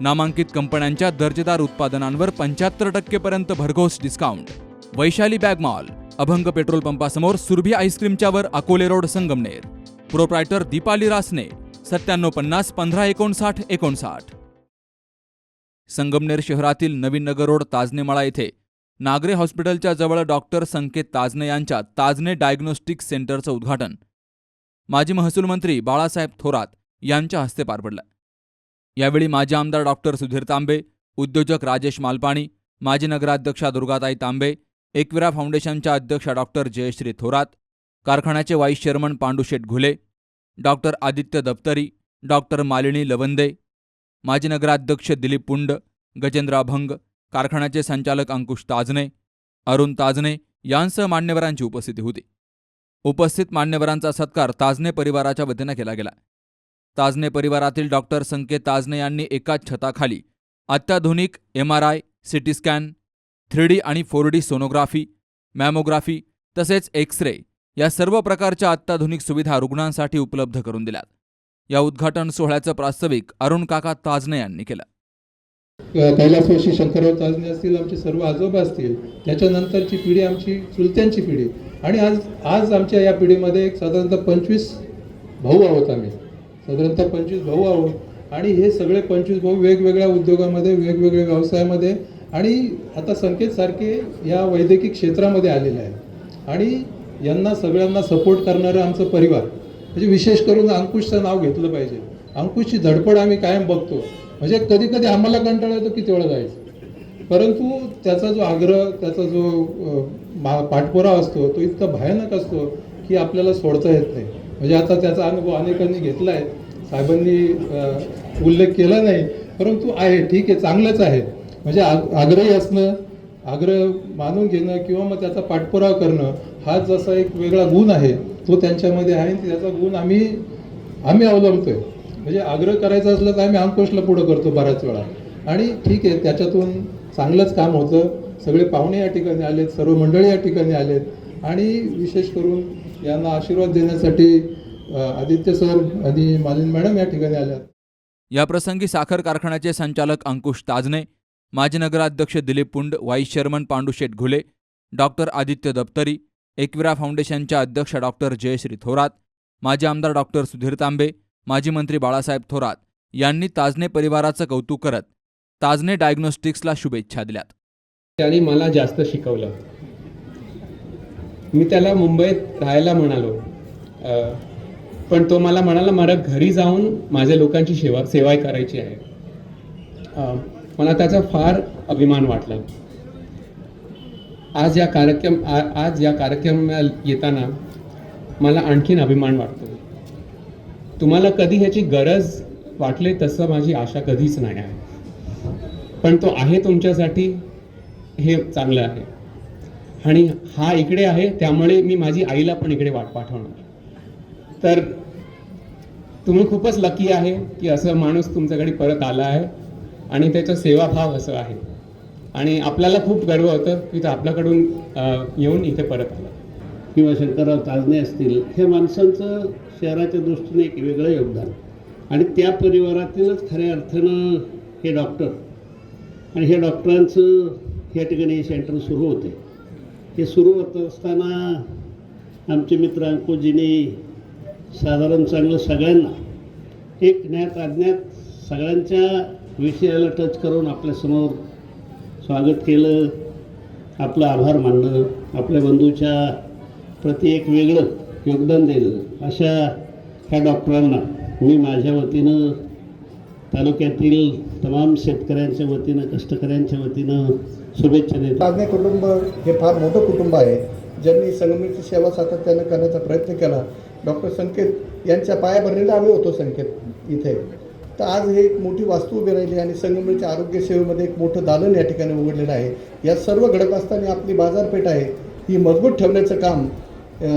नामांकित कंपन्यांच्या दर्जेदार उत्पादनांवर पंच्याहत्तर टक्केपर्यंत भरघोस discount Vaishali bag mall Abhang petrol पंपासमोर Surabhi आईस्क्रीमच्यावर अकोले रोड संगमनेर. प्रोप्रायटर दीपाली रासने सत्त्याण्णव पन्नास पंधरा एकोणसाठ एकोणसाठ. संगमनेर शहरातील नवीन नगर रोड ताजनेमाळा येथे नागरे हॉस्पिटलच्या जवळ डॉक्टर संकेत ताजने यांच्या ताजने डायग्नोस्टिक सेंटरचं उद्घाटन. माजी महसूल मंत्री बाळासाहेब थोरात यांच्या हस्ते पार पडलं. यावेळी माजी आमदार डॉक्टर सुधीर तांबे उद्योजक राजेश मालपाणी माजी नगराध्यक्षा दुर्गाताई तांबे एकविरा फाउंडेशनच्या अध्यक्षा डॉक्टर जयश्री थोरात कारखान्याचे vice chairman Pandusheth Ghule doctor Aditya Daptari doctor Malini Lavande माजी नगराध्यक्ष दिलीप पुंड गजेंद्र अभंग कारखान्याचे संचालक अंकुश ताजने अरुण ताजने यांसह मान्यवरांची उपस्थिती होती. उपस्थित मान्यवरांचा सत्कार ताजने परिवाराच्या वतीनं केला गेला. ताजने परिवारातील डॉक्टर संकेत ताजने यांनी एकाच छताखाली अत्याधुनिक M R I CT scan three D आणि फोर डी सोनोग्राफी मॅमोग्राफी तसेच एक्स रे या सर्व प्रकारच्या अत्याधुनिक सुविधा रुग्णांसाठी उपलब्ध करून दिल्यात. या उद्घाटन सोहळ्याचं प्रास्ताविक अरुण काका ताजने यांनी केलं. कैलासवासी शंकरराव ताजने असतील आमचे सर्व आजोबा असतील त्याच्यानंतरची पिढी आमची चुलत्यांची पिढी. आणि आज आज आमच्या या पिढीमध्ये एक साधारणतः पंचवीस भाऊ आहोत आम्ही. साधारणतः पंचवीस भाऊ आहोत. आणि हे सगळे पंचवीस भाऊ वेगवेगळ्या उद्योगामध्ये वेगवेगळ्या व्यवसायामध्ये आणि आता संकेतसारखे या वैद्यकीय क्षेत्रामध्ये आलेले आहेत. आणि यांना सगळ्यांना सपोर्ट करणारं आमचं परिवार. म्हणजे विशेष करून अंकुशचं नाव घेतलं पाहिजे. अंकुशची धडपड आम्ही कायम बघतो. म्हणजे कधी कधी आम्हाला कंटाळा येतो किती वेळा जायचं. परंतु त्याचा जो आग्रह त्याचा जो मा- पाठपुरावा असतो तो इतका भयानक असतो की आपल्याला सोडता येत नाही. म्हणजे आता त्याचा अनुभव अनेकांनी घेतला आहे साहेबांनी उल्लेख केला नाही परंतु आहे ठीक आहे चांगलंच आहे. म्हणजे आग्रही असणं आग्रह मानून घेणं किंवा मग त्याचा पाठपुरावा करणं हा जसा एक वेगळा गुण आहे तो त्यांच्यामध्ये आहे आणि त्याचा गुण आम्ही आम्ही अवलंबतोय. म्हणजे आग्रह करायचा असलं तर आम्ही अंकुशला पुढं करतो बऱ्याच वेळा. आणि ठीक आहे त्याच्यातून चांगलंच काम होतं. सगळे पाहुणे या ठिकाणी आलेत सर्व मंडळी या ठिकाणी आलेत. आणि विशेष करून यांना आशीर्वाद देण्यासाठी आदित्य सर आणि मालिन मॅडम या ठिकाणी आल्यात याप्रसंगी साखर कारखान्याचे संचालक अंकुश ताजने माजी नगराध्यक्ष Dilip Pund vice chairman Pandusheth Ghule doctor Aditya Daptari Ekvira फाउंडेशनच्या अध्यक्षा डॉक्टर जयश्री थोरात माजी आमदार डॉक्टर सुधीर तांबे माजी मंत्री बाळासाहेब थोरात यांनी ताजने परिवाराचं कौतुक करत ताजने डायग्नोस्टिक्सला शुभेच्छा दिल्यात. त्याने मला जास्त शिकवलं. मी त्याला मुंबईत राहायला म्हणालो. पण तो मला म्हणाला मला घरी जाऊन माझ्या लोकांची सेवा सेवा करायची आहे. मला त्याचा फार अभिमान वाटला. आज या कार्यक्रम आज या कार्यक्रमाला येताना मला आणखीन अभिमान वाटतो. तुम्हाला कधी ह्याची गरज वाटले तसं माझी आशा कधीच नाही आहे. पण तो आहे तुमच्यासाठी हे चांगलं आहे. आणि हा इकडे आहे त्यामुळे मी माझी आईला पण इकडे वाट पाठवणार. तर तुम्ही खूपच लकी आहे की असं माणूस तुमच्याकडे परत आला आहे आणि त्याचा सेवाभाव असं आहे. आणि आपल्याला खूप गर्व होतं की तो आपल्याकडून येऊन इथे परत आला. किंवा शंकरराव ताजणे असतील हे माणसांचं शहराच्या दृष्टीने एक वेगळं योगदान. आणि त्या परिवारातीलच खऱ्या अर्थानं हे डॉक्टर आणि ह्या डॉक्टरांचं या ठिकाणी हे सेंटर सुरू होते. हे सुरू होत असताना आमचे मित्र अंकुजीने साधारण चांगलं सगळ्यांना एक ज्ञात अज्ञात सगळ्यांच्या विषयाला टच करून आपल्यासमोर स्वागत केलं आपलं आभार मानलं आपल्या बंधूच्या प्रति एक वेगळं योगदान दिलं. अशा ह्या डॉक्टरांना मी माझ्या वतीनं तालुक्यातील तमाम शेतकऱ्यांच्या वतीनं कष्टकऱ्यांच्या वतीनं शुभेच्छा देतो. ताजने कुटुंब हे फार मोठं कुटुंब आहे. ज्यांनी संगमेची सेवा सातत्यानं करण्याचा प्रयत्न केला डॉक्टर संकेत यांच्या पायाभरणीला आम्ही होतो संकेत इथे. तर आज हे एक मोठी वास्तू उभी राहिली आणि संगमनेरच्या आरोग्य सेवेमध्ये एक मोठं दालन या ठिकाणी उघडलेलं आहे. या सर्व घडत असताना आपली बाजारपेठ आहे. ही मजबूत ठेवण्याचं काम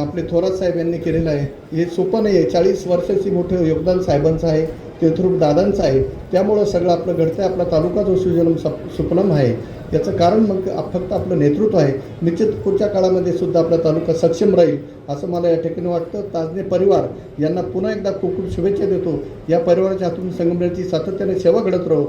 आपले थोरात साहेब यांनी केलेलं आहे. हे सोपं नाही आहे चाळीस वर्षाची मोठं योगदान साहेबांचं आहे तेथरूप दादांचं आहे. त्यामुळं सगळं आपलं घडतं आहे आपला तालुका जो सुजलम सप सुपनम आहे. याचं कारण मग फक्त आपलं नेतृत्व आहे. निश्चित पुढच्या काळामध्ये सुद्धा आपला तालुका सक्षम राहील असं मला या ठिकाणी वाटतं. ताजने परिवार यांना पुन्हा एकदा खूप खूप शुभेच्छा देतो. या परिवाराच्या हातून संगमनेरची सातत्याने सेवा घडत राहू.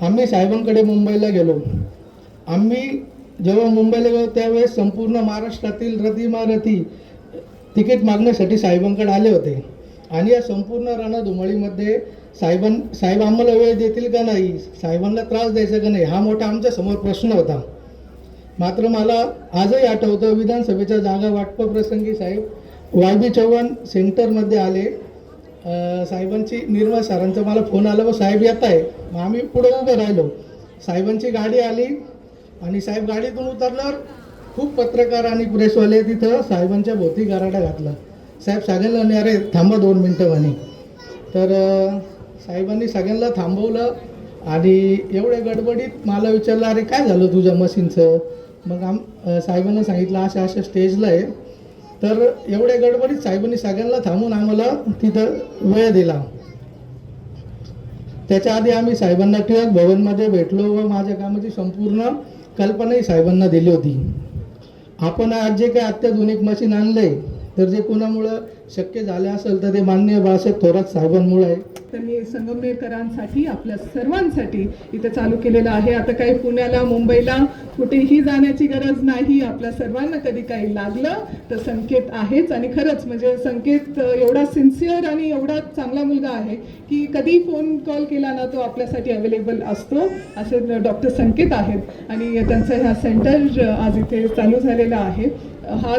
आम्ही साहेबांकडे मुंबईला गेलो. आम्ही जेव्हा मुंबईला गेलो त्यावेळेस संपूर्ण महाराष्ट्रातील रथीमारथी तिकीट मागण्यासाठी साहेबांकडे आले होते. आणि या संपूर्ण रणधुमाळीमध्ये साहेबां साहेब आम्हाला वेळ देतील का नाही? साहेबांना त्रास द्यायचा का नाही? हा मोठा आमच्यासमोर प्रश्न होता. मात्र मला आजही आठवतं विधानसभेच्या जागा वाटपाप्रसंगी साहेब वाय बी चव्हाण सेंटरमध्ये आले. साहेबांची निर्मळ सरांचा मला फोन आला व साहेब येत आहे. मग आम्ही पुढे उभे राहिलो. साहेबांची गाडी आली आणि साहेब गाडीतून उतरल्यावर खूप पत्रकार आणि प्रेसवाले तिथं साहेबांच्या भोवती गाराडा घातला. साहेब सगळ्यांना म्हणे, अरे थांबा दोन मिनटं म्हणे. तर साहेबांनी सगळ्यांना थांबवलं आणि एवढ्या गडबडीत मला विचारलं अरे काय झालं तुझ्या मशीनचं? मग आम साहेबांना सांगितलं अशा अशा स्टेजला आहे. तर एवढ्या गडबडीत साहेबांनी सगळ्यांना थांबून आम्हाला तिथं वेळ दिला. त्याच्या आधी आम्ही साहेबांना टिळक भवनमध्ये भेटलो व माझ्या कामाची संपूर्ण कल्पनाही साहेबांना दिली होती. आपण आज जे काय अत्याधुनिक मशीन आणलं आहे तर जे कोणामुळं शक्य झालं असेल तर ते माननीय बाळासाहेब थोरात साहेबांमुळे आहे. मी संगमनेरकरांसाठी आपल्या सर्वांसाठी इथे चालू केलेलं आहे. आता काही पुण्याला मुंबईला कुठेही जाण्याची गरज नाही. आपल्या सर्वांना कधी काही लागलं तर संकेत आहेच. आणि खरंच म्हणजे संकेत एवढा सिन्सिअर आणि एवढा चांगला मुलगा आहे की कधी फोन कॉल केला ना तो आपल्यासाठी अवेलेबल असतो. असे डॉक्टर संकेत आहेत. आणि त्यांचं ह्या सेंटर आज इथे चालू झालेलं आहे. हा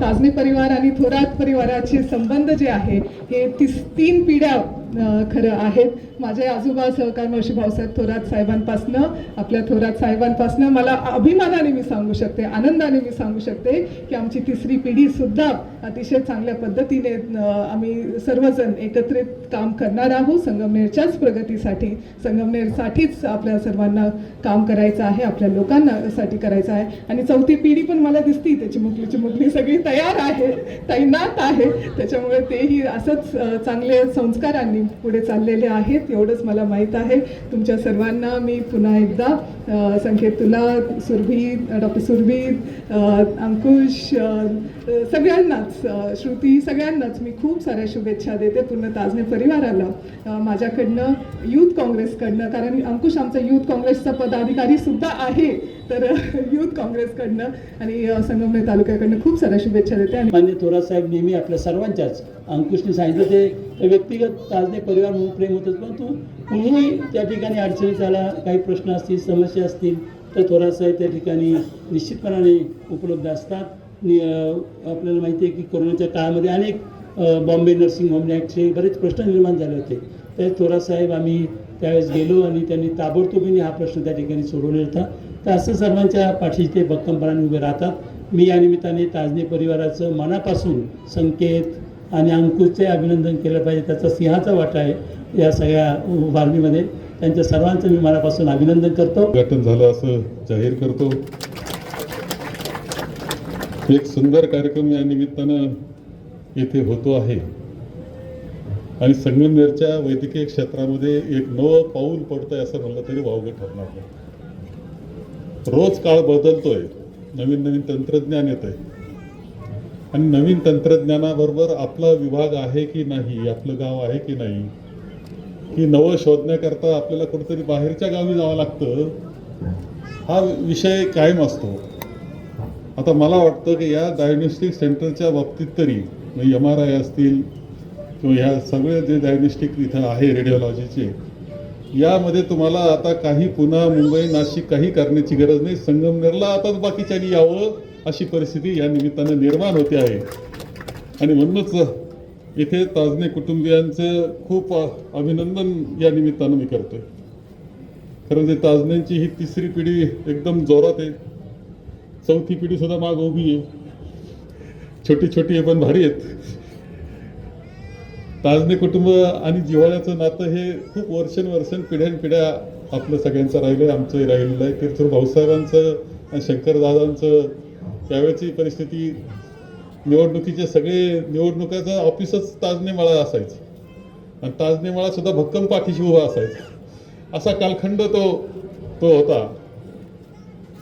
ताजने परिवार आणि थोरात परिवाराचे संबंध जे आहे हे तीस तीन पिढ्या खरं आहेत. माझे आजोबा सहकार महर्षी भाऊसाहेब थोरात साहेबांपासनं आपल्या थोरात साहेबांपासनं मला अभिमानाने मी सांगू शकते आनंदाने मी सांगू शकते की आमची तिसरी पिढीसुद्धा अतिशय चांगल्या पद्धतीने आम्ही सर्वजण एकत्रित काम करणार आहोत. संगमनेरच्याच प्रगतीसाठी संगमनेरसाठीच आपल्या सर्वांना काम करायचं आहे आपल्या लोकांना साठी करायचं आहे. आणि चौथी पिढी पण मला दिसती त्याची मुकली चिमुकली सगळी तयार आहे तैनात आहे. त्याच्यामुळे तेही असंच चांगले संस्कारांनी पुढे चाललेले आहेत एवढंच मला माहीत आहे. तुमच्या सर्वांना मी पुन्हा एकदा संकेत तुला सुरभी डॉक्टर सुरभी अंकुश सगळ्यांनाच श्रुती सगळ्यांनाच मी खूप साऱ्या शुभेच्छा देते पूर्ण ताजने परिवाराला. माझ्याकडनं यूथ काँग्रेसकडनं कारण अंकुश आमचा यूथ काँग्रेसचा पदाधिकारी सुद्धा आहे तर यूथ काँग्रेसकडनं आणि संगमनेर तालुक्याकडनं खूप साऱ्या शुभेच्छा देते आणि मान्य थोरात साहेब नेहमी आपल्या सर्वांच्याच. अंकुशने सांगितलं ते व्यक्तिगत ताजने परिवार म्हणून प्रेम होतंच परंतु कुणीही त्या ठिकाणी अडचणी झाला काही प्रश्न असतील समस्या असतील तर थोरात साहेब त्या ठिकाणी निश्चितपणाने उपलब्ध असतात. आपल्याला माहिती आहे की कोरोनाच्या काळामध्ये अनेक बॉम्बे नर्सिंग होम ॲक्टचे बरेच प्रश्न निर्माण झाले होते. तर थोरासाहेब आम्ही त्यावेळेस गेलो आणि त्यांनी ताबडतोबीने हा प्रश्न त्या ठिकाणी सोडवलेला होता. तर असं सर्वांच्या पाठीशी ते भक्कमपणाने उभे राहतात. मी या निमित्ताने ताजने परिवाराचं मनापासून संकेत आणि अंकुशचे अभिनंदन केलं पाहिजे. त्याचा सिंहाचा वाटा आहे या सगळ्या उभारणीमध्ये. त्यांच्या सर्वांचं मी मनापासून अभिनंदन करतो. उद्घाटन झालं असं जाहीर करतो. एक सुंदर कार्यक्रम या निमित्तानं येथे होतो आहे. आणि संगमनेरच्या वैद्यकीय क्षेत्रामध्ये एक नवं पाऊल पडतंय असं म्हणलं तरी वावगं ठरणार नाही. रोज काळ बदलतोय. नवीन नवीन तंत्रज्ञान येत आहे आणि नवीन तंत्रज्ञानाबरोबर आपला विभाग आहे की नाही आपलं गाव आहे की नाही की नवं शोधण्याकरता आपल्याला कुठेतरी बाहेरच्या गावी जावं लागतं. हा विषय कायम असतो. आता मला वाटतं की या डायग्नोस्टिक सेंटरच्या बाबतीत तरी एम आर आय असतील किंवा ह्या सगळे जे डायग्नोस्टिक इथं आहे रेडिओलॉजीचे यामध्ये तुम्हाला आता काही पुन्हा मुंबई नाशिक काही करण्याची गरज नाही. संगमनेरला आताच बाकीच्यानी यावं अशी परिस्थिती या निमित्तानं निर्माण होते आहे. आणि म्हणूनच इथे ताजने कुटुंबियांचं खूप अभिनंदन या निमित्तानं मी करतोय. खरं ते ताजण्यांची ही तिसरी पिढी एकदम जोरात आहे. चौथी पिढी सुद्धा माग उभी आहे. छोटी छोटी आहे पण भारी आहेत. ताजने कुटुंब आणि जिव्हाळ्याचं नातं हे खूप वर्षानुवर्षां पिढ्यानपिढ्या आपलं सगळ्यांचं राहिलं आहे आमचं राहिलेलं आहे. तीर्थरूप भाऊसाहेबांचं आणि शंकरदादांचं त्यावेळेची परिस्थिती निवडणुकीचे सगळे निवडणुकाचं ऑफिसच ताजने माळा असायचं. आणि ताजने माळा सुद्धा भक्कम पाठीशी उभा असायचा. असा कालखंड तो तो होता.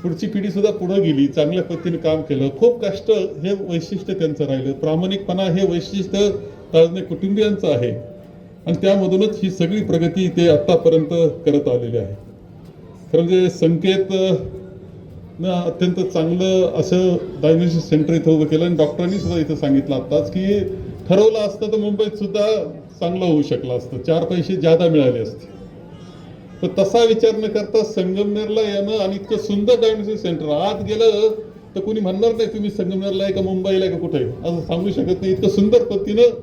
पुढची पिढी सुद्धा पुढे गेली चांगल्या पद्धतीने काम केलं. खूप कष्ट हे वैशिष्ट्य त्यांचं राहिलं. प्रामाणिकपणा हे वैशिष्ट्य ताजने कुटुंबियांचं आहे. आणि त्यामधूनच ही सगळी प्रगती ते आत्तापर्यंत करत आलेले आहे. खरं म्हणजे संकेत न अत्यंत चांगलं असं डायग्नोसिस सेंटर इथं उभं केलं आणि डॉक्टरांनी सुद्धा इथं सांगितलं आत्ताच की ठरवलं असतं तर मुंबईत सुद्धा चांगलं होऊ शकलं असतं. चार पैसे जादा मिळाले असते. तर तसा विचार न करता संगमनेरला येणं आणि इतकं सुंदर डायग्नोसिस सेंटर आत गेलं तर कोणी म्हणणार नाही तुम्ही संगमनेरला आहे का मुंबईला आहे का कुठे असं सांगू शकत नाही. इतकं सुंदर पद्धतीनं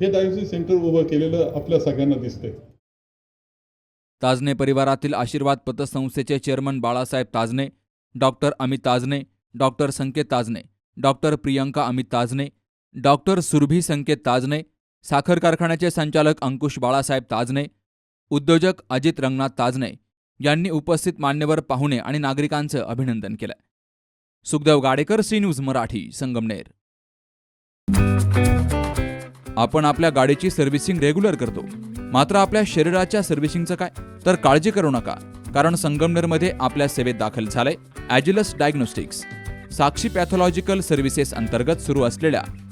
हे डायग्नोसिस सेंटर उभं केलेलं आपल्या सगळ्यांना दिसतंय. ताजने परिवारातील Ashirwad पतसंस्थेचे chairman Balasaheb Tajne doctor Amit Tajne doctor Sanket Tajne doctor Priyanka Amit Tajne doctor Surbhi Sanket Tajne साखर कारखान्याचे संचालक अंकुश बाळासाहेब ताजने उद्योजक अजित रंगनाथ ताजने यांनी उपस्थित मान्यवर पाहुणे आणि नागरिकांचं अभिनंदन केलं. Sukhdev Gadekar C news Marathi Sangamner. आपण आपल्या गाडीची सर्व्हिसिंग रेग्युलर करतो. मात्र आपल्या शरीराच्या सर्व्हिसिंगचं काय? तर काळजी करू नका कारण संगमनेरमध्ये आपल्या सेवेत दाखल झालंय Agilus diagnostics. Sakshi pathological services अंतर्गत सुरू असलेल्या